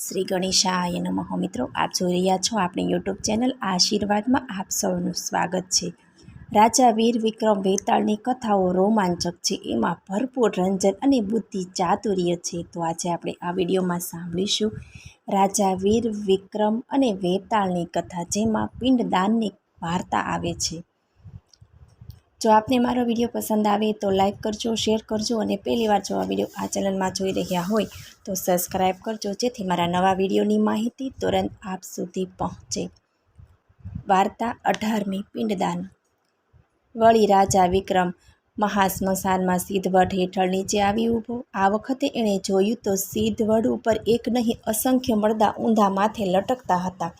શ્રી ગણેશાય નમઃ. મિત્રો, આપ જોઈ રહ્યા છો આપણી યુટ્યુબ ચેનલ આશીર્વાદમાં આપ સૌનું સ્વાગત છે. રાજા વીર વિક્રમ વેતાળની કથાઓ રોમાંચક છે. એમાં ભરપૂર રંજન અને બુદ્ધિ ચાતુર્ય છે. તો આજે આપણે આ વિડીયોમાં સાંભળીશું રાજા વીર વિક્રમ અને વેતાળની કથા, જેમાં પિંડદાનની વાર્તા આવે છે. જો આપને મારો વીડિયો પસંદ આવે તો લાઈક કરજો, શેર કરજો અને પહેલીવાર જો આ વીડિયો આ ચેનલમાં જોઈ રહ્યા હોય તો સબસ્ક્રાઈબ કરજો જેથી મારા નવા વિડીયોની માહિતી તુરંત આપ સુધી પહોંચે. વાર્તા અઢારમી પિંડદાન. વળી રાજા વિક્રમ મહાસ્મશાનમાં સિદ્ધવડ હેઠળ નીચે આવી ઊભો. આ વખતે એણે જોયું તો સિદ્ધવડ ઉપર એક નહીં, અસંખ્ય મળદા ઊંધા માથે લટકતા હતા.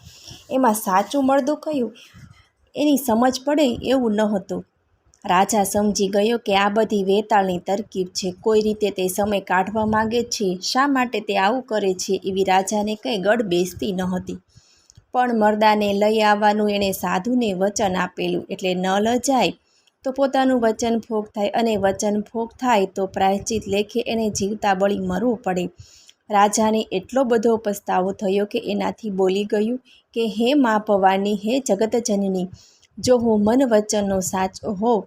એમાં સાચું મળદું કયું? એની સમજ પડે એવું ન હતું. રાજા સમજી ગયો કે આ બધી વેતાળની તરકીબ છે. કોઈ રીતે તે સમય કાઢવા માંગે છે, શા માટે તે આવું કરે છે એવી રાજાને કંઈ ગળ બેસતી ન હતી. પણ મરદાને લઈ આવવાનું એણે સાધુને વચન આપેલું એટલે ન લજાય. તો પોતાનું વચન ભોગ થાય અને વચન ભોગ થાય તો પ્રાયશ્ચિત લેખે એને જીવતા બળી મરવું પડે. રાજાને એટલો બધો પસ્તાવો થયો કે એનાથી બોલી ગયું કે, હે મા ભવાની, હે જગતજનની, જો હું મન વચનનો સાચો હોઉં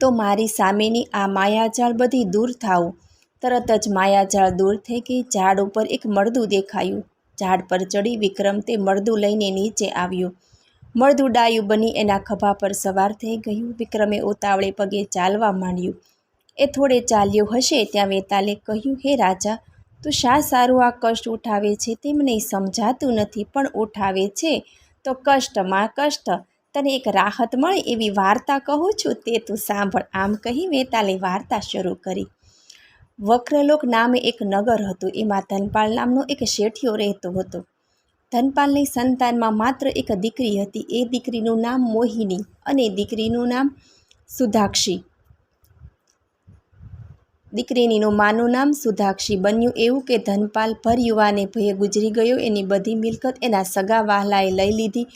તો મારી સામેની આ માયાજાળ બધી દૂર થાવ તરત જ માયાજાળ દૂર થઈ ગઈ. ઝાડ ઉપર એક મળદું દેખાયું. ઝાડ પર ચડી વિક્રમ તે મળદું લઈને નીચે આવ્યો. મળદું ડાયું બની એના ખભા પર સવાર થઈ ગયું. વિક્રમે ઉતાવળે પગે ચાલવા માંડ્યું. એ થોડે ચાલ્યો હશે ત્યાં વેતાલે કહ્યું, હે રાજા, તું શા સારું આ કષ્ટ ઉઠાવે છે? તેમને સમજાતું નથી, પણ ઉઠાવે છે. તો કષ્ટમાં કષ્ટ. તને એક રાહત મળે એવી વાર્તા કહું છું, તે તું સાંભળ. આમ કહી વેતાલે વાર્તા શરૂ કરી. વક્રલોક નામે એક નગર હતું. એમાં ધનપાલ નામનો એક શેઠિયો રહેતો હતો. ધનપાલની સંતાનમાં માત્ર એક દીકરી હતી. એ દીકરીનું નામ મોહિની અને દીકરીનું નામ સુધાક્ષી. દીકરીનીનું માનું નામ સુધાક્ષી બન્યું એવું કે ધનપાલ ભર યુવાને ભયે ગુજરી ગયો. એની બધી મિલકત એના સગા વહાલાએ લઈ લીધી.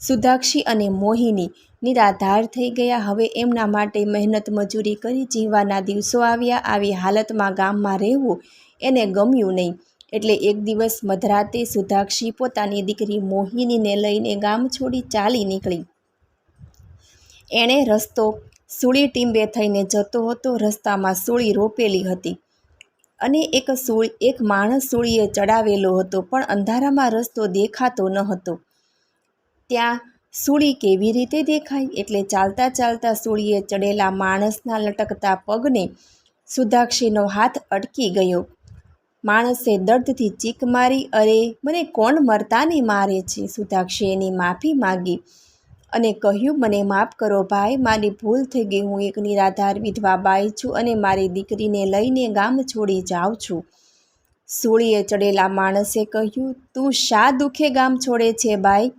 સુધાક્ષી અને મોહિની નિરાધાર થઈ ગયા. હવે એમના માટે મહેનત મજૂરી કરી જીવવાના દિવસો આવ્યા. આવી હાલતમાં ગામમાં રહેવું એને ગમ્યું નહીં. એટલે એક દિવસ મધરાતે સુધાક્ષી પોતાની દીકરી મોહિનીને લઈને ગામ છોડી ચાલી નીકળી. એણે રસ્તો સૂળી ટીંબે થઈને જતો હતો. રસ્તામાં સૂળી રોપેલી હતી અને એક સૂળ, એક માણસ સૂળીએ ચડાવેલો હતો, પણ અંધારામાં રસ્તો દેખાતો ન હતો. ત્યાં સૂળી કેવી રીતે દેખાય? એટલે ચાલતા ચાલતા સૂળીએ ચડેલા માણસના લટકતા પગને સુધાક્ષીનો હાથ અટકી ગયો. માણસે દર્દથી ચીક મારી, અરે, મને કોણ મરતાને મારે છે? સુધાક્ષીએ એની માફી માગી અને કહ્યું, મને માફ કરો ભાઈ, મારી ભૂલ થઈ ગઈ, હું એક નિરાધાર વિધવા બાઈ છું અને મારી દીકરીને લઈને ગામ છોડી જાઉં છું. સૂળીએ ચડેલા માણસે કહ્યું, તું શા દુઃખે ગામ છોડે છે બાઈ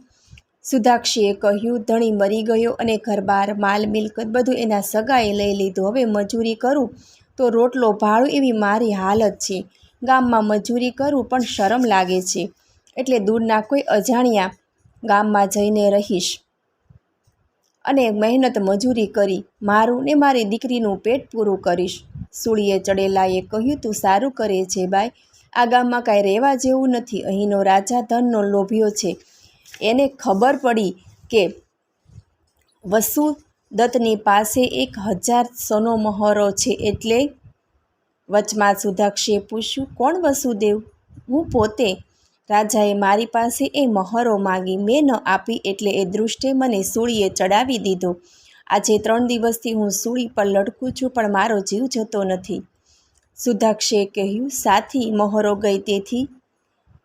સુધાક્ષીએ કહ્યું, ધણી મરી ગયો અને ઘરબાર, માલ, મિલકત બધું એના સગાએ લઈ લીધું. હવે મજૂરી કરું તો રોટલો, ભાડું એવી મારી હાલત છે. ગામમાં મજૂરી કરું પણ શરમ લાગે છે. એટલે દૂરના કોઈ અજાણ્યા ગામમાં જઈને રહીશ. અને મહેનત મજૂરી કરી, મારું ને મારી દીકરીનું પેટ પૂરું કરીશ. સૂળીએ ચડેલાએ કહ્યું, તું સારું કરે છે, બાઈ. આ ગામમાં કાંઈ રહેવા જેવું નથી. અહીંનો રાજા ધનનો લોભ્યો છે. એને ખબર પડી કે વસુદત્તની પાસે એક હજાર સોનો મહોરો છે એટલે વચમાં સુધાક્ષીએ પૂછ્યું, કોણ વસુદેવ? હું પોતે. રાજાએ મારી પાસે એ મહોરો માગી. મેં ન આપી એટલે એ દૃષ્ટે મને સૂળીએ ચડાવી દીધો. આજે ત્રણ દિવસથી હું સૂળી પર લટકું છું, પણ મારો જીવ જતો નથી. સુધાક્ષીએ કહ્યું, સાથી, મહોરો ગઈ તેથી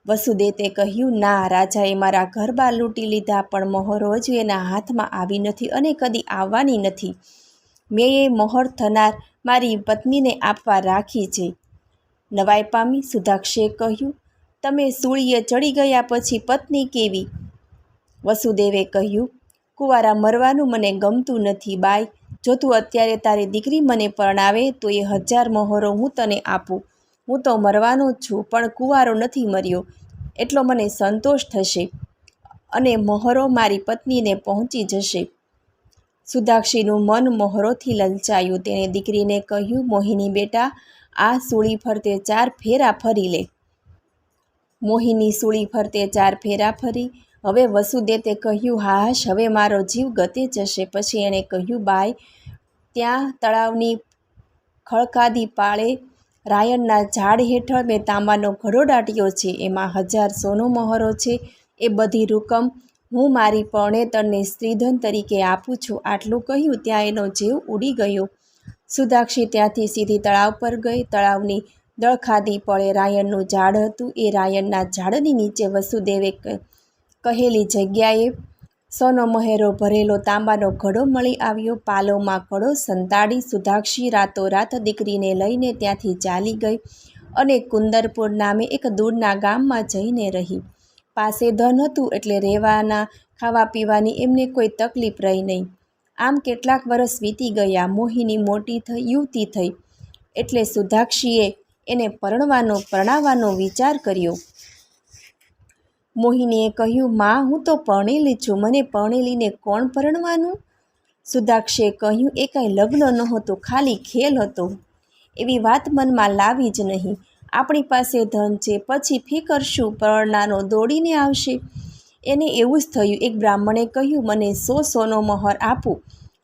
વસુદેતે કહ્યું, ના, રાજાએ મારા ઘરબાર લૂંટી લીધા, પણ મહોરો હજુ એના હાથમાં આવી નથી અને કદી આવવાની નથી. મેં એ મહોર થનાર મારી પત્નીને આપવા રાખી છે. નવાઈ પામી સુધાક્ષે કહ્યું, તમે સૂળીએ ચડી ગયા પછી પત્ની કેવી? વસુદેવે કહ્યું, કુંવારા મરવાનું મને ગમતું નથી બાય જો તું અત્યારે તારી દીકરી મને પરણાવે, તો એ હજાર મહોરો હું તને આપું. હું તો મરવાનો જ છું, પણ કુંવારો નથી મર્યો. એટલો મને સંતોષ થશે અને મહોરો મારી પત્નીને પહોંચી જશે. સુદાક્ષીનું મન મહોરોથી લલચાયું. તેણે દીકરીને કહ્યું, મોહિની બેટા, આ સૂળી ફરતે ચાર ફેરા ફરી લે. મોહિની સૂળી ફરતે ચાર ફેરા ફરી. હવે વસુદેતે કહ્યું, હાશ, હવે મારો જીવ ગતે જશે. પછી એણે કહ્યું, બાય, ત્યાં તળાવની ખળકાદી પાળે રાયણના ઝાડ હેઠળ મેં તાંબાનો ઘડો દાટ્યો છે. એમાં હજાર સોનો મહોરો છે. એ બધી રકમ હું મારી પરણેતરને સ્ત્રીધન તરીકે આપું છું. આટલું કહ્યું ત્યાં એનો જીવ ઉડી ગયો. સુદાક્ષી ત્યાંથી સીધી તળાવ પર ગઈ. તળાવની દળખાદી પળે રાયણનું ઝાડ હતું. એ રાયણના ઝાડની નીચે વસુદેવે કહેલી જગ્યાએ સોનો મહેરો ભરેલો તાંબાનો ઘડો મળી આવ્યો. પાલોમાં ઘડો સંતાડી સુધાક્ષી રાતોરાત દીકરીને લઈને ત્યાંથી ચાલી ગઈ અને કુંદરપુર નામે એક દૂરના ગામમાં જઈને રહી. પાસે ધન હતું એટલે રહેવાના, ખાવા પીવાની એમને કોઈ તકલીફ રહી નહીં. આમ કેટલાક વર્ષ વીતી ગયા, મોહિની મોટી થઈ, યુવતી થઈ. એટલે સુધાક્ષીએ એને પરણવાનો, પરણાવવાનો વિચાર કર્યો. મોહિનીએ કહ્યું, માં, હું તો પરણેલી છું. મને પરણેલીને કોણ પરણવાનું? સુદાક્ષે કહ્યું, એ કાંઈ લગ્ન નહોતું, ખાલી ખેલ હતો. એવી વાત મનમાં લાવી જ નહીં. આપણી પાસે ધન છે, પછી ફી કરશું પરણનારો દોડીને આવશે. એને એવું જ થયું. એક બ્રાહ્મણે કહ્યું, મને સો સોનો મહોર આપું.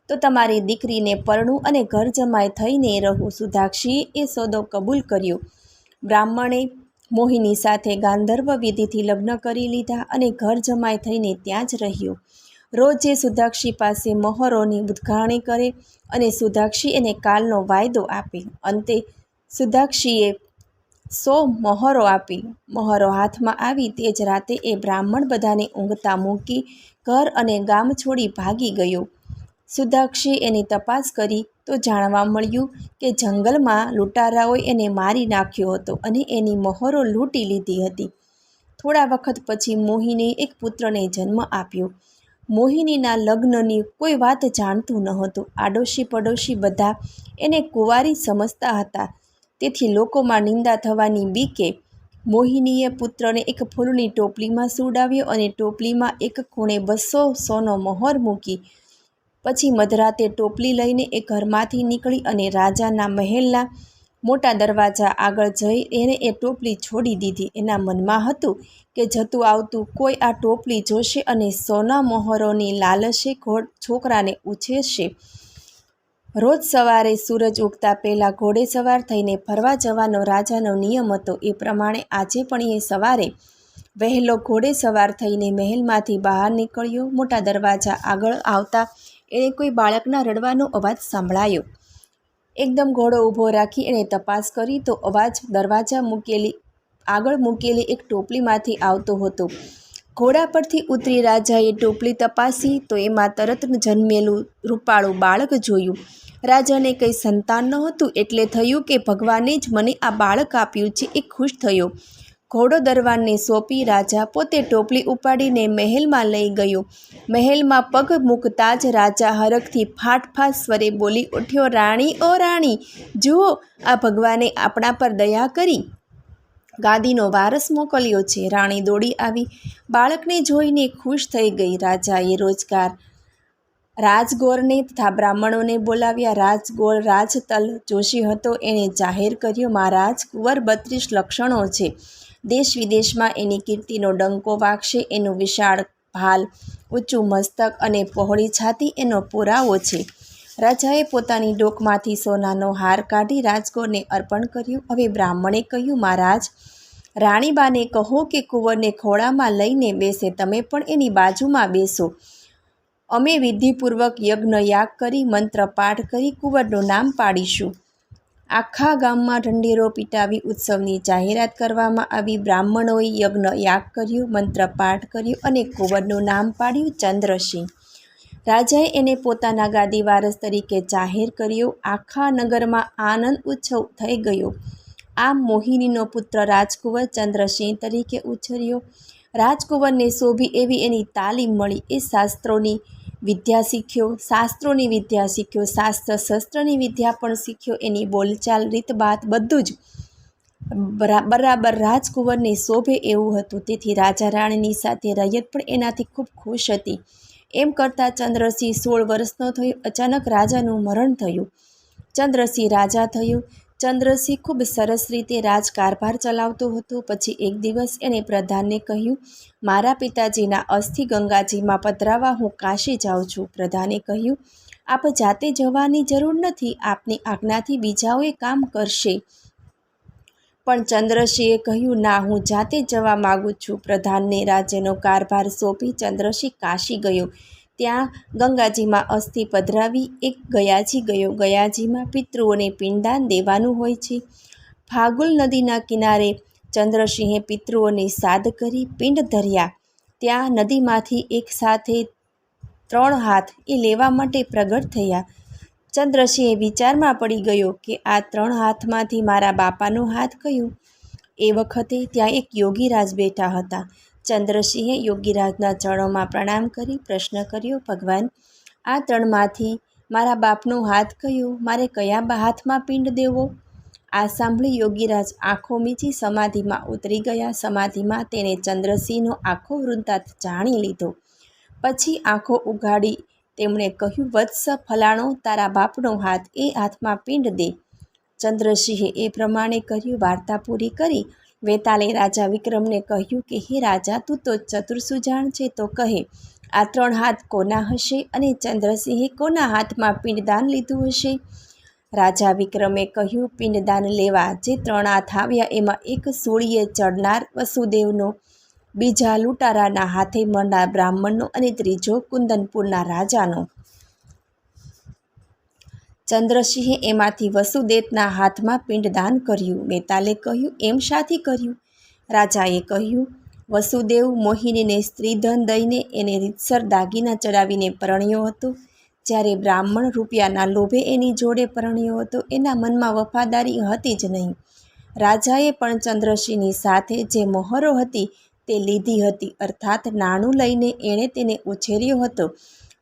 તો તમારી દીકરીને પરણું અને ઘર જમાય થઈને રહું. સુધાક્ષીએ એ સોદો કબૂલ કર્યો. બ્રાહ્મણે મોહિની સાથે ગાંધર્વ વિધિથી લગ્ન કરી લીધા અને ઘર જમાઈ થઈને ત્યાં જ રહ્યો. રોજે સુધાક્ષી પાસે મહોરોની ઉદઘાણી કરે અને સુધાક્ષી એને કાલનો વાયદો આપે. અંતે સુધાક્ષીએ સો મહોરો આપી. મહોરો હાથમાં આવી તે જ રાતે એ બ્રાહ્મણ બધાને ઊંઘતા મૂકી ઘર અને ગામ છોડી ભાગી ગયો. સુધાક્ષી એની તપાસ કરી તો જાણવા મળ્યું કે જંગલમાં લૂંટારાઓએ એને મારી નાખ્યો હતો અને એની મહોરો લૂંટી લીધી હતી. થોડા વખત પછી મોહિનીએ એક પુત્રને જન્મ આપ્યો. મોહિનીના લગ્નની કોઈ વાત જાણતું નહોતું આડોશી પડોશી બધા એને કુંવારી સમજતા હતા. તેથી લોકોમાં નિંદા થવાની બીકે મોહિનીએ પુત્રને એક ફૂલની ટોપલીમાં સુડાવ્યો અને ટોપલીમાં એક ખૂણે બસો સોનો મહોર મૂકી પછી મધરાતે ટોપલી લઈને એ ઘરમાંથી નીકળી અને રાજાના મહેલના મોટા દરવાજા આગળ જઈ એને એ ટોપલી છોડી દીધી. એના મનમાં હતું કે જતું આવતું કોઈ આ ટોપલી જોશે અને સોના મોહરોની લાલશે છોકરાને ઉછેરશે. રોજ સવારે સૂરજ ઉગતા પહેલાં ઘોડે સવાર થઈને ફરવા જવાનો રાજાનો નિયમ હતો. એ પ્રમાણે આજે પણ એ સવારે વહેલો ઘોડે સવાર થઈને મહેલમાંથી બહાર નીકળ્યો. મોટા દરવાજા આગળ આવતા એણે કોઈ બાળકના રડવાનો અવાજ સાંભળાયો. એકદમ ઘોડો ઊભો રાખી એણે તપાસ કરી તો અવાજ દરવાજા મૂકેલી, આગળ મૂકેલી એક ટોપલીમાંથી આવતો હતો. ઘોડા પરથી ઉતરી રાજાએ ટોપલી તપાસી તો એમાં તરત જન્મેલું રૂપાળું બાળક જોયું. રાજાને કંઈ સંતાન નહોતું એટલે થયું કે ભગવાને જ મને આ બાળક આપ્યું છે એ ખુશ થયો. ઘોડો દરવાનને સોંપી રાજા પોતે ટોપલી ઉપાડીને મહેલમાં લઈ ગયો. મહેલમાં પગ મૂકતા જ રાજા હરખથી ફાટ ફાટ સ્વરે બોલી ઉઠ્યો, રાણી, ઓ રાણી, જુઓ, આ ભગવાને આપણા પર દયા કરી. ગાદીનો વારસ મોકલ્યો છે. રાણી દોડી આવી. બાળકને જોઈને ખુશ થઈ ગઈ રાજાએ રોજગાર. રાજગોરને તથા બ્રાહ્મણોને બોલાવ્યા. રાજગોર રાજતલ જોશી હતો. એણે જાહેર કર્યો, મહારાજ, કુંવર બત્રીસ લક્ષણો છે. દેશ વિદેશમાં એની કીર્તિનો ડંકો વાગશે, એનું વિશાળ ભાલ, ઊંચું મસ્તક અને પહોળી છાતી એનો પુરાવો છે. રાજાએ પોતાની ડોકમાંથી સોનાનો હાર કાઢી રાજગોરને અર્પણ કર્યું. હવે બ્રાહ્મણે કહ્યું, મહારાજ, રાણીબાને કહો કે કુંવરને ખોળામાં લઈને બેસે, તમે પણ એની બાજુમાં બેસો. અમે વિધિપૂર્વક યજ્ઞ યાગ કરી, મંત્ર પાઠ કરી, કુંવરનું નામ પાડીશું. આખા ગામમાં ઢંઢેરો પીટાવી ઉત્સવની જાહેરાત કરવામાં આવી. બ્રાહ્મણોએ યજ્ઞ યાગ કર્યું, મંત્ર પાઠ કર્યું અને કુંવરનું નામ પાડ્યું ચંદ્રસિંહ. રાજાએ એને પોતાના ગાદી વારસ તરીકે જાહેર કર્યો. આખા નગરમાં આનંદ ઉત્સવ થઈ ગયો. આમ મોહિનીનો પુત્ર રાજકુંવર ચંદ્રસિંહ તરીકે ઉછર્યો. રાજકુંવરને શોભી એવી એની તાલીમ મળી. એ શાસ્ત્રોની વિદ્યા શીખ્યો, શાસ્ત્રોની વિદ્યા શીખ્યો, શાસ્ત્ર શસ્ત્રની વિદ્યા પણ શીખ્યો, એની બોલચાલ, રીતબાત બધું જ બરાબર રાજકુંવરને શોભે એવું હતું. તેથી રાજા રાણીની સાથે રૈયત પણ એનાથી ખૂબ ખુશ હતી. એમ કરતાં ચંદ્રસિંહ સોળ વર્ષનો થયો, અચાનક રાજાનું મરણ થયું. ચંદ્રસિંહ રાજા થયો ચંદ્રસિંહ ખૂબ સરસ રીતે રાજકારભાર ચલાવતો હતો. પછી એક દિવસ એણે પ્રધાનને કહ્યું, મારા પિતાજીના અસ્થિ ગંગાજીમાં પધરાવા હું કાશી જાઉં છું. પ્રધાને કહ્યું, આપ જાતે જવાની જરૂર નથી, આપની આજ્ઞાથી બીજાઓએ કામ કરશે. પણ ચંદ્રસિંહે કહ્યું, ના, હું જાતે જવા માગું છું. પ્રધાનને રાજ્યનો કારભાર સોંપી ચંદ્રસિંહ કાશી ગયો. ત્યાં ગંગાજીમાં અસ્થિ પધરાવી એક ગયાજી ગયો. ગયાજીમાં પિતૃઓને પિંડદાન દેવાનું હોય છે. ફાગુલ નદીના કિનારે ચંદ્રસિંહે પિતૃઓને સાદ કરી પિંડ ધર્યા. ત્યાં નદીમાંથી એક સાથે ત્રણ હાથ એ લેવા માટે પ્રગટ થયા. ચંદ્રસિંહ વિચારમાં પડી ગયો કે આ ત્રણ હાથમાંથી મારા બાપાનો હાથ કયો? એ વખતે ત્યાં એક યોગીરાજ બેઠા હતા. ચંદ્રસિંહે યોગીરાજના ચરણોમાં પ્રણામ કરી, પ્રશ્ન કર્યો, ભગવાન, આ ત્રણમાંથી મારા બાપનો હાથ કયો? મારે કયા હાથમાં પિંડ દેવો? આ સાંભળી યોગીરાજ આંખો મીચી સમાધિમાં ઉતરી ગયા. સમાધિમાં તેણે ચંદ્રસિંહનો આખો વૃત્તાંત જાણી લીધો. પછી આંખો ઉઘાડી તેમણે કહ્યું, વત્સ ફલાણો, તારા બાપનો હાથ એ હાથમાં પિંડ દે. ચંદ્રસિંહે એ પ્રમાણે કર્યું, વાર્તા પૂરી કરી. વેતાલે રાજા વિક્રમને કહ્યું કે, હે રાજા, તું તો ચતુર સુજાણ છે, તો કહે, આ ત્રણ હાથ કોના હશે અને ચંદ્રસિંહે કોના હાથમાં પિંડદાન લીધું હશે? રાજા વિક્રમે કહ્યું, પિંડદાન લેવા, જે ત્રણ હાથ આવ્યા, એમાં એક સૂળીએ ચડનાર વસુદેવનો, બીજા લૂંટારાના હાથે મળનાર બ્રાહ્મણનો અને ત્રીજો કુંદનપુરના રાજાનો. ચંદ્રસિંહે એમાંથી વસુદેવના હાથમાં પિંડદાન કર્યું. બેતાલે કહ્યું, એમ શાથી કર્યું? રાજાએ કહ્યું, વસુદેવ મોહિનીને સ્ત્રીધન દઈને એને રીતસર દાગીના ચડાવીને પરણ્યો હતો. જ્યારે બ્રાહ્મણ રૂપિયાના લોભે એની જોડે પરણ્યો હતો, એના મનમાં વફાદારી હતી જ નહીં. રાજાએ પણ ચંદ્રસિંહની સાથે જે મહોરો હતી તે લીધી હતી, અર્થાત નાણું લઈને એણે તેને ઉછેર્યો હતો.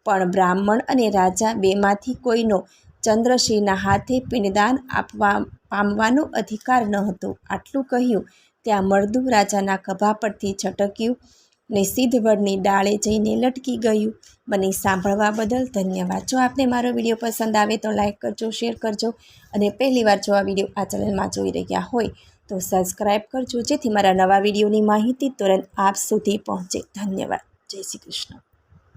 પણ બ્રાહ્મણ અને રાજા બેમાંથી કોઈનો ચંદ્રસિંહના હાથે પિંડદાન આપવા પામવાનો અધિકાર ન હતો. આટલું કહ્યું, ત્યાં મરદુ રાજાના ખભા પરથી છટક્યું ને સિદ્ધવડની ડાળે જઈને લટકી ગયું. મને સાંભળવા બદલ ધન્યવાદ. જો આપને મારો વીડિયો પસંદ આવે તો લાઈક કરજો, શેર કરજો અને પહેલીવાર જો આ વીડિયો આ ચેનલમાં જોઈ રહ્યા હોય તો સબસ્ક્રાઈબ કરજો. જેથી મારા નવા વિડીયોની માહિતી તુરંત આપ સુધી પહોંચે. ધન્યવાદ. જય શ્રી કૃષ્ણ.